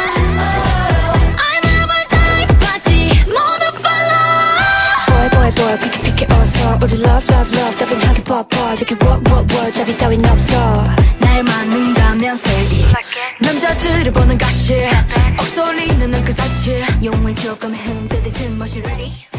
ย 우리 love love love 다빈하게 뻗뻗 여기 what what what 잡이 따윈 없어 날 맞는다면 세비 남자들을 보는 가시 억소리는 그 사치 용을 조금 흔들듯 멋이 ready